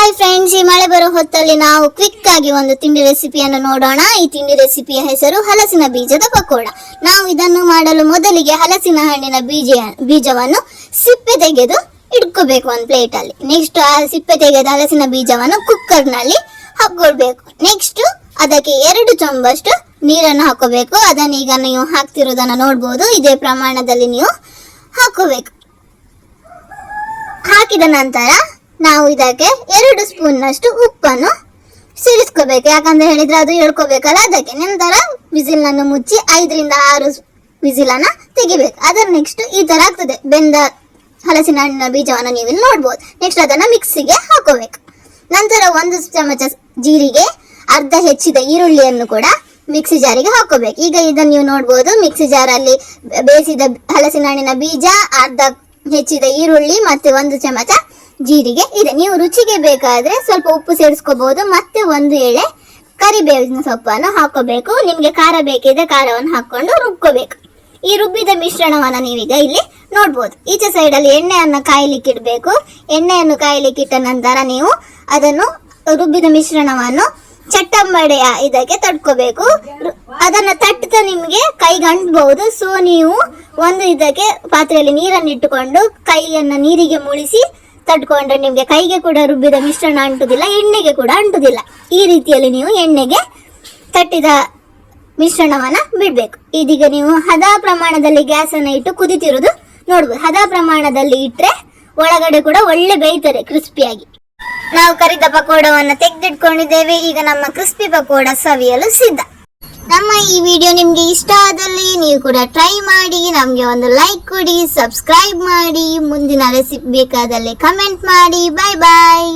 Hi friends ಈ ಮಳೆ ಬರೋ ಹೊತ್ತಲ್ಲಿ ನಾವು ಕ್ವಿಕ್ ಆಗಿ ಒಂದು ತಿಂಡಿ ರೆಸಿಪಿಯನ್ನು ನೋಡೋಣ. ಈ ತಿಂಡಿ ರೆಸಿಪಿಯ ಹೆಸರು ಹಲಸಿನ ಬೀಜದ ಪಕೋಡ. ನಾವು ಇದನ್ನು ಮಾಡಲು ಮೊದಲಿಗೆ ಹಲಸಿನ ಹಣ್ಣಿನ ಬೀಜ, ಬೀಜವನ್ನು ಸಿಪ್ಪೆ ತೆಗೆದು ಇಟ್ಕೋಬೇಕು ಒಂದು ಪ್ಲೇಟ್ ಅಲ್ಲಿ. ನೆಕ್ಸ್ಟ್ ಆ ಸಿಪ್ಪೆ ತೆಗೆದ ಹಲಸಿನ ಬೀಜವನ್ನು ಕುಕ್ಕರ್ನಲ್ಲಿ ಹಾಕೊಳ್ಬೇಕು ನೆಕ್ಸ್ಟ್ ಅದಕ್ಕೆ ಎರಡು ಚೊಂಬಷ್ಟು ನೀರನ್ನು ಹಾಕೋಬೇಕು ಅದನ್ನು ಈಗ ನೀವು ಹಾಕ್ತಿರೋದನ್ನು ನೋಡ್ಬೋದು. ಇದೇ ಪ್ರಮಾಣದಲ್ಲಿ ನೀವು ಹಾಕೋಬೇಕು ಹಾಕಿದ ನಂತರ ನಾವು ಇದಕ್ಕೆ ಎರಡು ಸ್ಪೂನ್ನಷ್ಟು ಉಪ್ಪನ್ನು ಸೇರಿಸ್ಕೋಬೇಕು. ಯಾಕಂದ್ರೆ ಹೇಳಿದ್ರೆ ಅದು ಹೇಳ್ಕೋಬೇಕಲ್ಲ, ಅದಕ್ಕೆ ನಂತರ ಬಿಸಿಲನ್ನು ಮುಚ್ಚಿ ಐದರಿಂದ ಆರು ಬಿಸಿಲನ್ನು ತೆಗಿಬೇಕು. ಅದರ ನೆಕ್ಸ್ಟ್ ಈ ತರ ಆಗ್ತದೆ. ಬೆಂದ ಹಲಸಿನ ಹಣ್ಣಿನ ಬೀಜವನ್ನು ನೀವು ಇಲ್ಲಿ ನೋಡ್ಬೋದು. ನೆಕ್ಸ್ಟ್ ಅದನ್ನ ಮಿಕ್ಸಿಗೆ ಹಾಕೋಬೇಕು. ನಂತರ ಒಂದು ಚಮಚ ಜೀರಿಗೆ, ಅರ್ಧ ಹೆಚ್ಚಿದ ಈರುಳ್ಳಿಯನ್ನು ಕೂಡ ಮಿಕ್ಸಿ ಜಾರಿಗೆ ಹಾಕೋಬೇಕು. ಈಗ ಇದನ್ನು ನೀವು ನೋಡ್ಬೋದು ಮಿಕ್ಸಿ ಜಾರಲ್ಲಿ ಬೇಯಿಸಿದ ಹಲಸಿನ ಹಣ್ಣಿನ ಬೀಜ, ಅರ್ಧ ಹೆಚ್ಚಿದ ಈರುಳ್ಳಿ ಮತ್ತೆ ಒಂದು ಚಮಚ ಜೀರಿಗೆ ಇದೆ. ನೀವು ರುಚಿಗೆ ಬೇಕಾದ್ರೆ ಸ್ವಲ್ಪ ಉಪ್ಪು ಸೇರಿಸ್ಕೋಬಹುದು ಮತ್ತೆ ಒಂದು ಎಳೆ ಕರಿಬೇವಿನ ಸೊಪ್ಪನ್ನು ಹಾಕೋಬೇಕು. ನಿಮ್ಗೆ ಖಾರ ಬೇಕಿದ್ರೆ ಖಾರವನ್ನು ಹಾಕೊಂಡು ರುಬ್ಕೋಬೇಕು. ಈ ರುಬ್ಬಿದ ಮಿಶ್ರಣವನ್ನು ನೀವೀಗ ಇಲ್ಲಿ ನೋಡ್ಬೋದು. ಈಚೆ ಸೈಡ್ ಅಲ್ಲಿ ಎಣ್ಣೆಯನ್ನು ಕಾಯಲಿಕ್ಕೆ ಇಡಬೇಕು. ಎಣ್ಣೆಯನ್ನು ಕಾಯಲಿಕ್ಕಿಟ್ಟ ನಂತರ ನೀವು ಅದನ್ನು ರುಬ್ಬಿದ ಮಿಶ್ರಣವನ್ನು ಚಟ್ಟಂಬಡೆಯ ಇದಕ್ಕೆ ತಡ್ಕೋಬೇಕು. ಅದನ್ನು ತಟ್ಟುತ್ತಾ ನಿಮಗೆ ಕೈಗೆ ಅಂಟಬಹುದು ಸೊ ನೀವು ಒಂದು ಇದಕ್ಕೆ ಪಾತ್ರೆಯಲ್ಲಿ ನೀರನ್ನು ಇಟ್ಟುಕೊಂಡು ಕೈಯನ್ನು ನೀರಿಗೆ ಮುಳಿಸಿ ತಟ್ಕೊಂಡ್ರೆ ನಿಮಗೆ ಕೈಗೆ ಕೂಡ ರುಬ್ಬಿದ ಮಿಶ್ರಣ ಅಂಟುದಿಲ್ಲ, ಎಣ್ಣೆಗೆ ಕೂಡ ಅಂಟುದಿಲ್ಲ. ಈ ರೀತಿಯಲ್ಲಿ ನೀವು ಎಣ್ಣೆಗೆ ತಟ್ಟಿದ ಮಿಶ್ರಣವನ್ನ ಬಿಡ್ಬೇಕು. ಇದೀಗ ನೀವು ಹದ ಪ್ರಮಾಣದಲ್ಲಿ ಗ್ಯಾಸ್ ಅನ್ನ ಇಟ್ಟು ಕುದಿತಿರೋದು ನೋಡ್ಬೋದು. ಹದ ಪ್ರಮಾಣದಲ್ಲಿ ಇಟ್ರೆ ಒಳಗಡೆ ಕೂಡ ಒಳ್ಳೆ ಬೇಯ್ತಾರೆ ಕ್ರಿಸ್ಪಿಯಾಗಿ. ನಾವು ಕರಿದ ಪಕೋಡವನ್ನ ತೆಗೆದಿಟ್ಕೊಂಡಿದ್ದೇವೆ. ಈಗ ನಮ್ಮ ಕ್ರಿಸ್ಪಿ ಪಕೋಡ ಸವಿಯಲು ಸಿದ್ಧ. ನಮ್ಮ ಈ ವಿಡಿಯೋ ನಿಮಗೆ ಇಷ್ಟ ಆದಲ್ಲಿ ನೀವು ಕೂಡ ಟ್ರೈ ಮಾಡಿ, ನಮಗೆ ಒಂದು ಲೈಕ್ ಕೊಡಿ ಸಬ್ಸ್ಕ್ರೈಬ್ ಮಾಡಿ, ಮುಂದಿನ ರೆಸಿಪಿ ಬೇಕಾದಲ್ಲಿ ಕಮೆಂಟ್ ಮಾಡಿ. ಬಾಯ್ ಬಾಯ್